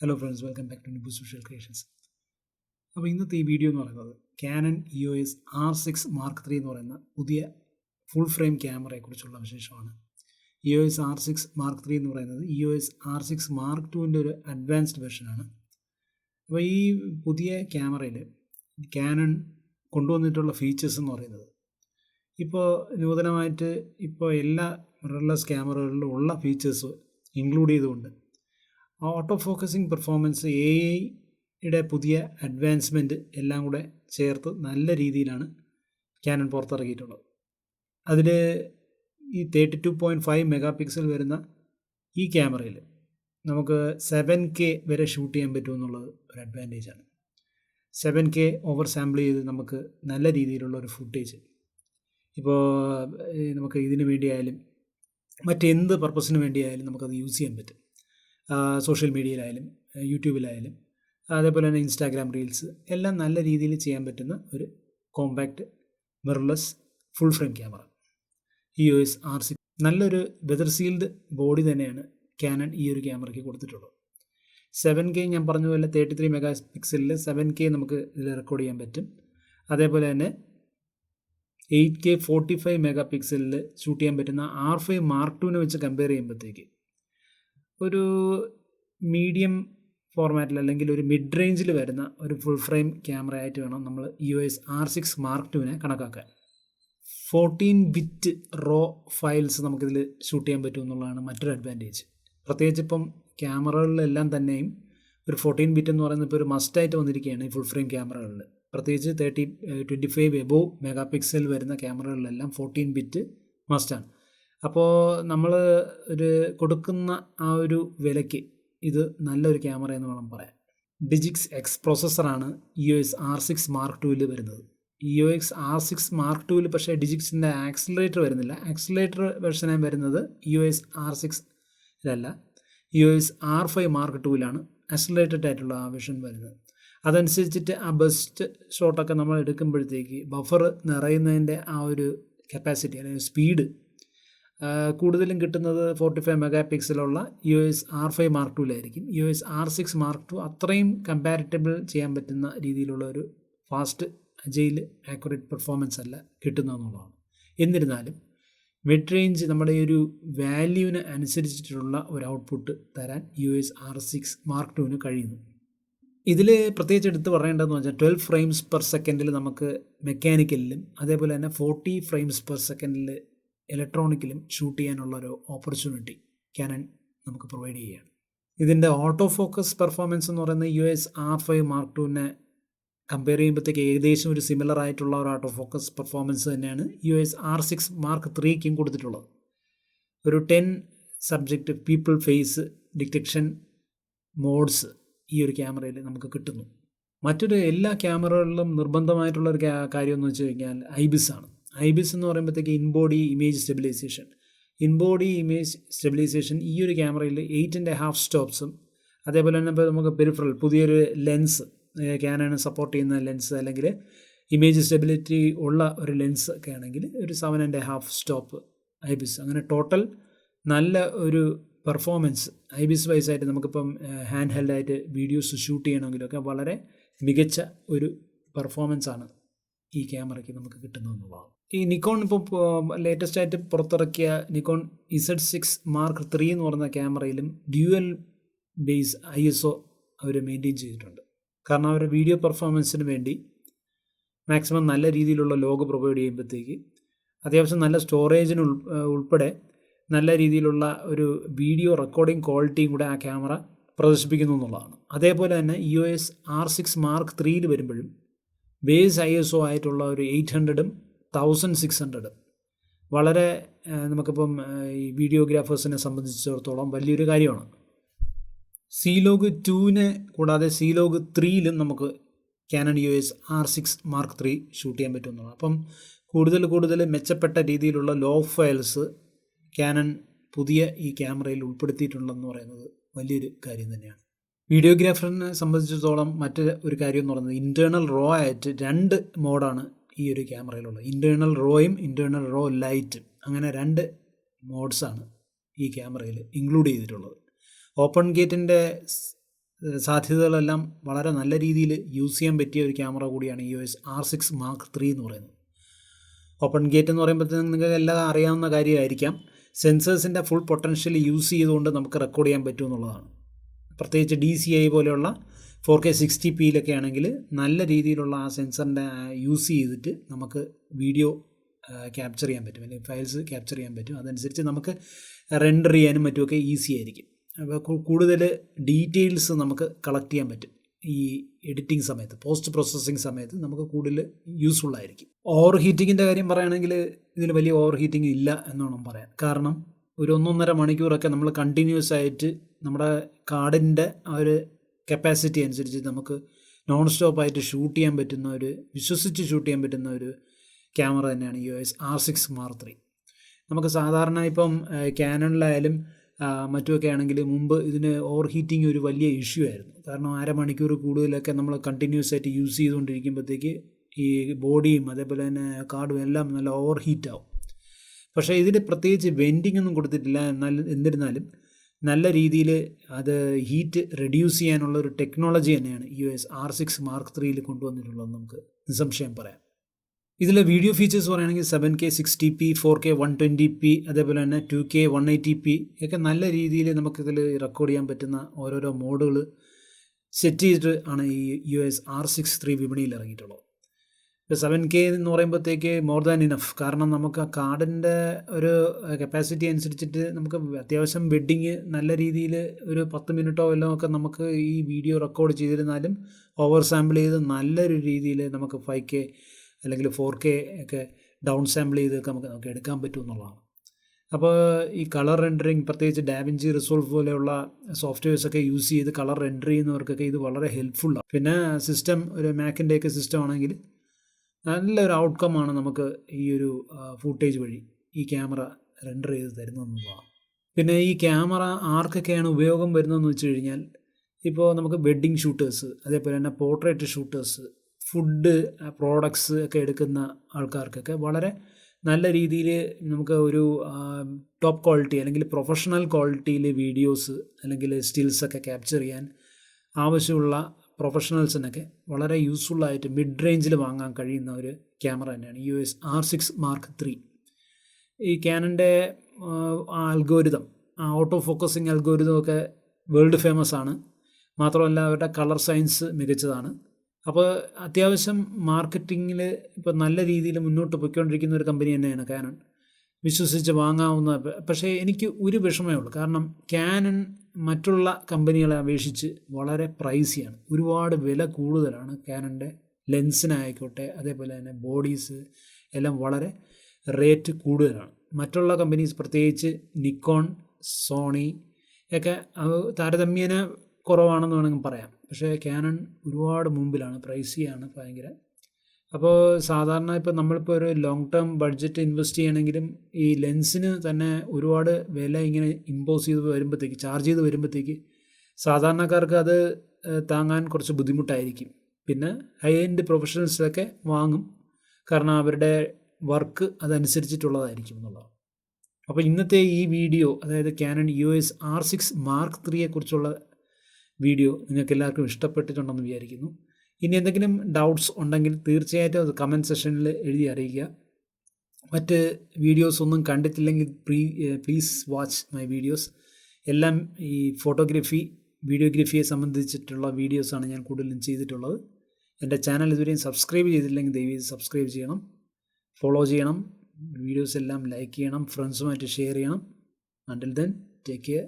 Hello friends welcome back to Nibu social creations അപ്പോൾ ഇന്നത്തെ ഈ വീഡിയോ എന്ന് പറയുന്നത് Canon E O S R six mark three എന്ന് പറയുന്ന പുതിയ ഫുൾ ഫ്രെയിം ക്യാമറയെക്കുറിച്ചുള്ള വിശേഷമാണ്. E O S R six mark three എന്ന് പറയുന്നത് E O S R six mark ടുവിന്റെ ഒരു അഡ്വാൻസ്ഡ് വെർഷനാണ് അപ്പോൾ ഈ പുതിയ ക്യാമറയിൽ ക്യാനൺ കൊണ്ടുവന്നിട്ടുള്ള ഫീച്ചേഴ്സ് എന്ന് പറയുന്നത് ഇപ്പോൾ നൂതനമായിട്ട് ഇപ്പോൾ എല്ലാ മിറർലെസ് ക്യാമറകളിലും ഉള്ള ഫീച്ചേഴ്സ് ഇൻക്ലൂഡ് ചെയ്തുകൊണ്ട് ഓട്ടോ ഫോക്കസിങ് പെർഫോമൻസ് എ ഐയുടെ പുതിയ അഡ്വാൻസ്മെന്റ് എല്ലാം കൂടെ ചേർത്ത് നല്ല രീതിയിലാണ് ക്യാനൺ പുറത്തിറക്കിയിട്ടുള്ളത്. അതിൽ ഈ thirty two point five megapixel വരുന്ന ഈ ക്യാമറയിൽ നമുക്ക് സെവൻ കെ വരെ ഷൂട്ട് ചെയ്യാൻ പറ്റുമെന്നുള്ളത് ഒരു അഡ്വാന്റേജാണ് സെവൻ കെ ഓവർ സാമ്പിൾ ചെയ്ത് നമുക്ക് നല്ല രീതിയിലുള്ള ഒരു ഫുട്ടേജ് ഇപ്പോൾ നമുക്ക് ഇതിന് വേണ്ടിയായാലും മറ്റെന്ത് പർപ്പസിന് വേണ്ടിയായാലും നമുക്കത് യൂസ് ചെയ്യാൻ പറ്റും. സോഷ്യൽ മീഡിയയിലായാലും യൂട്യൂബിലായാലും അതേപോലെ തന്നെ ഇൻസ്റ്റാഗ്രാം റീൽസ് എല്ലാം നല്ല രീതിയിൽ ചെയ്യാൻ പറ്റുന്ന ഒരു compact mirrorless full frame camera. E O S R C നല്ലൊരു വെതർ സീൽഡ് ബോഡി തന്നെയാണ് ക്യാനൺ ഈ ഒരു ക്യാമറയ്ക്ക് കൊടുത്തിട്ടുള്ളത്. സെവൻ കെ ഞാൻ പറഞ്ഞ പോലെ തേർട്ടി ത്രീ മെഗാ പിക്സലിൽ സെവൻ കെ നമുക്ക് ഇതിൽ റെക്കോർഡ് ചെയ്യാൻ പറ്റും. അതേപോലെ തന്നെ eight K forty five mega പിക്സലിൽ shoot ചെയ്യാൻ പറ്റുന്ന ആർ ഫൈവ് മാർക്ക് ടുവിനെ വെച്ച് കമ്പയർ ചെയ്യുമ്പോഴത്തേക്ക് ഒരു മീഡിയം ഫോർമാറ്റിൽ അല്ലെങ്കിൽ ഒരു മിഡ് റേഞ്ചിൽ വരുന്ന ഒരു ഫുൾ ഫ്രെയിം ക്യാമറ ആയിട്ട് വേണം നമ്മൾ U S R six mark ടുവിനെ കണക്കാക്കാൻ. ഫോർട്ടീൻ ബിറ്റ് റോ ഫയൽസ് നമുക്കിതിൽ ഷൂട്ട് ചെയ്യാൻ പറ്റും എന്നുള്ളതാണ് മറ്റൊരു അഡ്വാന്റേജ് പ്രത്യേകിച്ച് ഇപ്പം ക്യാമറകളിലെല്ലാം തന്നെയും ഒരു ഫോർട്ടീൻ ബിറ്റ് എന്ന് പറയുന്നത് ഇപ്പോൾ ഒരു മസ്റ്റായിട്ട് വന്നിരിക്കുകയാണ് ഈ ഫുൾ ഫ്രെയിം ക്യാമറകളിൽ പ്രത്യേകിച്ച് thirty twenty five above megapixel വരുന്ന ക്യാമറകളിലെല്ലാം ഫോർട്ടീൻ ബിറ്റ് മസ്റ്റാണ് അപ്പോൾ നമ്മൾ ഒരു കൊടുക്കുന്ന ആ ഒരു വിലയ്ക്ക് ഇത് നല്ലൊരു ക്യാമറ എന്ന് വേണം പറയാൻ. DIGIC X പ്രോസസ്സറാണ് E O S R six mark ടുവിൽ വരുന്നത്. E O X R six mark ടുവിൽ പക്ഷേ ഡിജിക്സിന്റെ ആക്സിലറേറ്റർ വരുന്നില്ല. ആക്സിലറേറ്റർ വെർഷനായി വരുന്നത് E O S R സിക്സിലല്ല E O S R five mark ടുവിലാണ് accelerated ആയിട്ടുള്ള ആ വെർഷൻ വരുന്നത്. അതനുസരിച്ചിട്ട് ആ ബെസ്റ്റ് ഷോട്ടൊക്കെ നമ്മൾ എടുക്കുമ്പോഴത്തേക്ക് ബഫർ നിറയുന്നതിന്റെ ആ ഒരു കപ്പാസിറ്റി അല്ലെങ്കിൽ സ്പീഡ് കൂടുതലും കിട്ടുന്നത് forty five mega പിക്സലുള്ള U S R five mark ടുവിലായിരിക്കും U S R six mark two അത്രയും കമ്പാരിറ്റബിൾ ചെയ്യാൻ പറ്റുന്ന രീതിയിലുള്ള ഒരു ഫാസ്റ്റ് അജയിൽ ആക്യുറേറ്റ് പെർഫോമൻസ് അല്ല കിട്ടുന്നതെന്നുള്ളതാണ് എന്നിരുന്നാലും മിഡ് റേഞ്ച് നമ്മുടെ ഈ ഒരു വാല്യൂവിന് അനുസരിച്ചിട്ടുള്ള ഒരു ഔട്ട്പുട്ട് തരാൻ U S R six mark ടുവിന് കഴിയുന്നു. ഇതിൽ പ്രത്യേകിച്ച് എടുത്ത് പറയേണ്ടതെന്ന് വെച്ചാൽ ട്വൽവ് ഫ്രെയിംസ് പെർ സെക്കൻഡിൽ നമുക്ക് മെക്കാനിക്കലിലും അതേപോലെ തന്നെ ഫോർട്ടി ഫ്രെയിംസ് പെർ സെക്കൻഡിൽ ഇലക്ട്രോണിക്കിലും ഷൂട്ട് ചെയ്യാനുള്ള ഒരു ഓപ്പർച്യൂണിറ്റി ക്യാനൻ നമുക്ക് പ്രൊവൈഡ് ചെയ്യുകയാണ്. ഇതിന്റെ ഓട്ടോ ഫോക്കസ് പെർഫോമൻസ് എന്ന് പറയുന്നത് U S R five mark ടുവിനെ compare ചെയ്യുമ്പോഴത്തേക്ക് ഏകദേശം ഒരു സിമിലർ ആയിട്ടുള്ള ഒരു ഓട്ടോ ഫോക്കസ് പെർഫോമൻസ് തന്നെയാണ് U S R six mark ത്രീക്കും കൊടുത്തിട്ടുള്ളത്. ഒരു ten subject people face detection modes ഈ ഒരു ക്യാമറയിൽ നമുക്ക് കിട്ടുന്നു. മറ്റൊരു എല്ലാ ക്യാമറകളിലും നിർബന്ധമായിട്ടുള്ള ഒരു കാര്യം എന്ന് വെച്ച് കഴിഞ്ഞാൽ ഐബിസ് ആണ്. ഐബിസ് എന്ന് പറയുമ്പോഴത്തേക്ക് in body image stabilization. In body image stabilization ഈ ഒരു ക്യാമറയിൽ എയ്റ്റ് ആൻഡ് ഹാഫ് സ്റ്റോപ്സും അതേപോലെ തന്നെ ഇപ്പോൾ നമുക്ക് പെരിഫറൽ പുതിയൊരു ലെൻസ് ക്യാനാണ് സപ്പോർട്ട് ചെയ്യുന്ന ലെൻസ് അല്ലെങ്കിൽ ഇമേജ് സ്റ്റെബിലിറ്റി ഉള്ള ഒരു ലെൻസ് ഒക്കെ ആണെങ്കിൽ ഒരു seven and half stop IBIS അങ്ങനെ ടോട്ടൽ നല്ല ഒരു പെർഫോമൻസ് ഐബിസ് വൈസ് ആയിട്ട് നമുക്കിപ്പം ഹാൻഡ് ഹെൽഡ് ആയിട്ട് വീഡിയോസ് ഷൂട്ട് ചെയ്യണമെങ്കിലൊക്കെ വളരെ മികച്ച ഒരു പെർഫോമൻസ് ആണ് ഈ ക്യാമറയ്ക്ക് നമുക്ക് കിട്ടുന്നതെന്നുള്ളതാണ് ഈ നിക്കോൺ ഇപ്പോൾ ലേറ്റസ്റ്റ് ആയിട്ട് പുറത്തിറക്കിയ Nikon Z six mark three എന്ന് പറയുന്ന ക്യാമറയിലും dual base I S O our maintain ചെയ്തിട്ടുണ്ട്. കാരണം അവരുടെ വീഡിയോ പെർഫോമൻസിന് വേണ്ടി മാക്സിമം നല്ല രീതിയിലുള്ള ലോഗ് പ്രൊവൈഡ് ചെയ്യുമ്പോഴത്തേക്ക് അത്യാവശ്യം നല്ല സ്റ്റോറേജിന് ഉൾപ്പെടെ നല്ല രീതിയിലുള്ള ഒരു വീഡിയോ റെക്കോർഡിംഗ് ക്വാളിറ്റിയും കൂടെ ആ ക്യാമറ പ്രദർശിപ്പിക്കുന്നു എന്നുള്ളതാണ്. അതേപോലെ തന്നെ O S R six mark ത്രീയിൽ വരുമ്പോഴും ബേസ് ഐ എസ് ഒ ആയിട്ടുള്ള ഒരു എയ്റ്റ് ഹൺഡ്രഡും തൗസൻഡ് സിക്സ് ഹൺഡ്രഡ് വളരെ നമുക്കിപ്പം ഈ വീഡിയോഗ്രാഫേഴ്സിനെ സംബന്ധിച്ചിടത്തോളം വലിയൊരു കാര്യമാണ്. സി ലോഗ് ടുവിനെ കൂടാതെ സി ലോഗ് ത്രീയിലും നമുക്ക് Canon U S R six mark three shoot ചെയ്യാൻ പറ്റുന്നതാണ്. അപ്പം കൂടുതൽ കൂടുതൽ മെച്ചപ്പെട്ട രീതിയിലുള്ള ലോ ഫയൽസ് ക്യാനൺ പുതിയ ഈ ക്യാമറയിൽ ഉൾപ്പെടുത്തിയിട്ടുണ്ടെന്ന് പറയുന്നത് വലിയൊരു കാര്യം തന്നെയാണ്. വീഡിയോഗ്രാഫറിനെ സംബന്ധിച്ചിടത്തോളം മറ്റൊരു കാര്യം എന്ന് പറയുന്നത് ഇന്റേർണൽ റോ ആയിട്ട് രണ്ട് മോഡാണ് ഈ ഒരു ക്യാമറയിലുള്ളത്. ഇന്റേർണൽ റോയും ഇന്റേർണൽ റോ ലൈറ്റും അങ്ങനെ രണ്ട് മോഡ്സാണ് ഈ ക്യാമറയിൽ ഇൻക്ലൂഡ് ചെയ്തിട്ടുള്ളത്. ഓപ്പൺ ഗേറ്റിന്റെ സാധ്യതകളെല്ലാം വളരെ നല്ല രീതിയിൽ യൂസ് ചെയ്യാൻ പറ്റിയ ഒരു ക്യാമറ കൂടിയാണ് O S R six mark three എന്ന് പറയുന്നത്. ഓപ്പൺ ഗേറ്റ് എന്ന് പറയുമ്പോഴത്തേക്കും നിങ്ങൾക്ക് എല്ലാം അറിയാവുന്ന കാര്യമായിരിക്കാം. സെൻസേഴ്സിന്റെ ഫുൾ പൊട്ടൻഷ്യൽ യൂസ് ചെയ്തുകൊണ്ട് നമുക്ക് റെക്കോർഡ് ചെയ്യാൻ പറ്റുമെന്നുള്ളതാണ് പ്രത്യേകിച്ച് ഡി സി ഐ പോലെയുള്ള ഫോർ കെ സിക്സ്റ്റി പിയിലൊക്കെ ആണെങ്കിൽ നല്ല രീതിയിലുള്ള ആ സെൻസറിന്റെ യൂസ് ചെയ്തിട്ട് നമുക്ക് വീഡിയോ ക്യാപ്ചർ ചെയ്യാൻ പറ്റും. അല്ലെങ്കിൽ ഫയൽസ് ക്യാപ്ചർ ചെയ്യാൻ പറ്റും. അതനുസരിച്ച് നമുക്ക് റെൻഡർ ചെയ്യാനും മറ്റുമൊക്കെ ഈസി ആയിരിക്കും. അപ്പോൾ കൂടുതൽ ഡീറ്റെയിൽസ് നമുക്ക് കളക്ട് ചെയ്യാൻ പറ്റും. ഈ എഡിറ്റിംഗ് സമയത്ത് പോസ്റ്റ് പ്രോസസ്സിങ് സമയത്ത് നമുക്ക് കൂടുതൽ യൂസ്ഫുൾ ആയിരിക്കും. ഓവർ ഹീറ്റിങ്ങിന്റെ കാര്യം പറയുകയാണെങ്കിൽ ഇതിൽ വലിയ ഓവർ ഹീറ്റിംഗ് ഇല്ല എന്ന് വേണം പറയാൻ കാരണം ഒരു ഒന്നൊന്നര മണിക്കൂറൊക്കെ നമ്മൾ കണ്ടിന്യൂസ് ആയിട്ട് നമ്മുടെ കാർഡിന്റെ ആ ഒരു കപ്പാസിറ്റി അനുസരിച്ച് നമുക്ക് നോൺ സ്റ്റോപ്പായിട്ട് ഷൂട്ട് ചെയ്യാൻ പറ്റുന്ന ഒരു വിശ്വസിച്ച് ഷൂട്ട് ചെയ്യാൻ പറ്റുന്ന ഒരു ക്യാമറ തന്നെയാണ് U S R six mark three നമുക്ക് സാധാരണ ഇപ്പം ക്യാനണിലായാലും മറ്റുമൊക്കെ ആണെങ്കിൽ മുമ്പ് ഇതിന് ഓവർ ഹീറ്റിംഗ് ഒരു വലിയ ഇഷ്യൂ ആയിരുന്നു. കാരണം അരമണിക്കൂർ കൂടുതലൊക്കെ നമ്മൾ കണ്ടിന്യൂസ് ആയിട്ട് യൂസ് ചെയ്തുകൊണ്ടിരിക്കുമ്പോഴത്തേക്ക് ഈ ബോഡിയും അതേപോലെ തന്നെ കാർഡും എല്ലാം നല്ല ഓവർ ഹീറ്റാവും പക്ഷേ ഇതിൽ പ്രത്യേകിച്ച് വെൻഡിങ് ഒന്നും കൊടുത്തിട്ടില്ല. എന്നാൽ എന്നിരുന്നാലും നല്ല രീതിയിൽ അത് ഹീറ്റ് റെഡ്യൂസ് ചെയ്യാനുള്ള ഒരു ടെക്നോളജി തന്നെയാണ് U S R six mark ത്രീയിൽ കൊണ്ടുവന്നിട്ടുള്ളത് നമുക്ക് നിസംശയം പറയാം. ഇതിലെ വീഡിയോ ഫീച്ചേഴ്സ് പറയുകയാണെങ്കിൽ seven K sixty P four K one twenty P അതേപോലെ തന്നെ two K one eighty P ഒക്കെ നല്ല രീതിയിൽ നമുക്കിതിൽ റെക്കോർഡ് ചെയ്യാൻ പറ്റുന്ന ഓരോരോ മോഡുകൾ സെറ്റ് ചെയ്തിട്ട് ആണ് ഈ U S R six three വിപണിയിൽ ഇറങ്ങിയിട്ടുള്ളത്. സെവൻ കെ എന്ന് പറയുമ്പോഴത്തേക്ക് മോർ ദാൻ ഇനഫ് കാരണം നമുക്ക് ആ കാർഡിന്റെ ഒരു കപ്പാസിറ്റി അനുസരിച്ചിട്ട് നമുക്ക് അത്യാവശ്യം വെഡ്ഡിങ് നല്ല രീതിയിൽ ഒരു പത്ത് മിനിറ്റോ വല്ലതും ഒക്കെ നമുക്ക് ഈ വീഡിയോ റെക്കോർഡ് ചെയ്തിരുന്നാലും ഓവർ സാമ്പിൾ ചെയ്ത് നല്ലൊരു രീതിയിൽ നമുക്ക് ഫൈവ് കെ അല്ലെങ്കിൽ ഫോർ കെ ഒക്കെ ഡൗൺ സാമ്പിൾ ചെയ്തൊക്കെ നമുക്ക് നമുക്ക് എടുക്കാൻ പറ്റും എന്നുള്ളതാണ്. അപ്പോൾ ഈ കളർ റെൻഡറിങ് പ്രത്യേകിച്ച് ഡാവിഞ്ചി റിസോൾവ് പോലെയുള്ള സോഫ്റ്റ്വെയർസ് ഒക്കെ യൂസ് ചെയ്ത് കളർ റെൻഡർ ചെയ്യുന്നവർക്കൊക്കെ ഇത് വളരെ ഹെൽപ്ഫുള്ളാണ് പിന്നെ സിസ്റ്റം ഒരു മാക്കിന്റെയൊക്കെ സിസ്റ്റം ആണെങ്കിൽ നല്ലൊരു ഔട്ട്കമാണ് നമുക്ക് ഈ ഒരു ഫൂട്ടേജ് വഴി ഈ ക്യാമറ റെൻഡർ ചെയ്ത് തരുന്നതെന്നുള്ളതാണ് പിന്നെ ഈ ക്യാമറ ആർക്കൊക്കെയാണ് ഉപയോഗം വരുന്നതെന്ന് വെച്ച് കഴിഞ്ഞാൽ ഇപ്പോൾ നമുക്ക് വെഡ്ഡിങ് ഷൂട്ടേഴ്സ് അതേപോലെ തന്നെ പോർട്രേറ്റ് ഷൂട്ടേഴ്സ് ഫുഡ് പ്രോഡക്ട്സ് ഒക്കെ എടുക്കുന്ന ആൾക്കാർക്കൊക്കെ വളരെ നല്ല രീതിയിൽ നമുക്ക് ഒരു ടോപ്പ് ക്വാളിറ്റി അല്ലെങ്കിൽ പ്രൊഫഷണൽ ക്വാളിറ്റിയിൽ വീഡിയോസ് അല്ലെങ്കിൽ സ്റ്റിൽസൊക്കെ ക്യാപ്ചർ ചെയ്യാൻ ആവശ്യമുള്ള പ്രൊഫഷണൽസിനൊക്കെ വളരെ യൂസ്ഫുൾ ആയിട്ട് മിഡ് റേഞ്ചിൽ വാങ്ങാൻ കഴിയുന്ന ഒരു ക്യാമറ തന്നെയാണ്. U S R six mark three ഈ ക്യാനന്റെ ആൽഗോരിതം ഓട്ടോ ഫോക്കസിങ് അൽഗോരിതം ഒക്കെ വേൾഡ് ഫേമസ് ആണ്. മാത്രമല്ല അവരുടെ കളർ സയൻസ് മികച്ചതാണ്. അപ്പോൾ അത്യാവശ്യം മാർക്കറ്റിങ്ങിൽ ഇപ്പോൾ നല്ല രീതിയിൽ മുന്നോട്ട് പോയിക്കൊണ്ടിരിക്കുന്ന ഒരു കമ്പനി തന്നെയാണ് കാനൺ വിശ്വസിച്ച് വാങ്ങാവുന്ന പക്ഷേ എനിക്ക് ഒരു വിഷമമേ ഉള്ളൂ. കാരണം ക്യാനൺ മറ്റുള്ള കമ്പനികളെ അപേക്ഷിച്ച് വളരെ പ്രൈസിയാണ് ഒരുപാട് വില കൂടുതലാണ് ക്യാനന്റെ ലെൻസിനായിക്കോട്ടെ അതേപോലെ തന്നെ ബോഡീസ് എല്ലാം വളരെ റേറ്റ് കൂടുതലാണ്. മറ്റുള്ള കമ്പനീസ് പ്രത്യേകിച്ച് നിക്കോൺ സോണി ഒക്കെ താരതമ്യേന കുറവാണെന്ന് വേണമെങ്കിൽ പറയാം. പക്ഷേ ക്യാനൺ ഒരുപാട് മുമ്പിലാണ് പ്രൈസിയാണ് ഭയങ്കര അപ്പോൾ സാധാരണ ഇപ്പോൾ നമ്മളിപ്പോൾ ഒരു ലോങ് ടേം ബഡ്ജറ്റ് ഇൻവെസ്റ്റ് ചെയ്യണമെങ്കിലും ഈ ലെൻസിന് തന്നെ ഒരുപാട് വില ഇങ്ങനെ ഇമ്പോസ് ചെയ്ത് വരുമ്പോഴത്തേക്ക് ചാർജ് ചെയ്ത് വരുമ്പോഴത്തേക്ക് സാധാരണക്കാർക്ക് അത് താങ്ങാൻ കുറച്ച് ബുദ്ധിമുട്ടായിരിക്കും. പിന്നെ ഹൈ എൻഡ് പ്രൊഫഷണൽസിലൊക്കെ വാങ്ങും. കാരണം അവരുടെ വർക്ക് അതനുസരിച്ചിട്ടുള്ളതായിരിക്കും എന്നുള്ളതാണ്. അപ്പോൾ ഇന്നത്തെ ഈ വീഡിയോ അതായത് Canon U S R six mark ത്രീയെക്കുറിച്ചുള്ള video നിങ്ങൾക്ക് എല്ലാവർക്കും ഇഷ്ടപ്പെട്ടിട്ടുണ്ടെന്ന് വിചാരിക്കുന്നു. ഇനി എന്തെങ്കിലും ഡൗട്ട്സ് ഉണ്ടെങ്കിൽ തീർച്ചയായിട്ടും അത് കമന്റ് സെഷനിൽ എഴുതി അറിയിക്കുക. മറ്റ് വീഡിയോസ് ഒന്നും കണ്ടിട്ടില്ലെങ്കിൽ pre please watch my videos എല്ലാം ഈ ഫോട്ടോഗ്രാഫി വീഡിയോഗ്രഫിയെ സംബന്ധിച്ചിട്ടുള്ള വീഡിയോസാണ് ഞാൻ കൂടുതലും ചെയ്തിട്ടുള്ളത്. എന്റെ ചാനൽ ഇതുവരെയും സബ്സ്ക്രൈബ് ചെയ്തിട്ടില്ലെങ്കിൽ ദയവ് സബ്സ്ക്രൈബ് ചെയ്യണം. ഫോളോ ചെയ്യണം. വീഡിയോസ് എല്ലാം ലൈക്ക് ചെയ്യണം. ഫ്രണ്ട്സുമായിട്ട് ഷെയർ ചെയ്യണം. Until then take care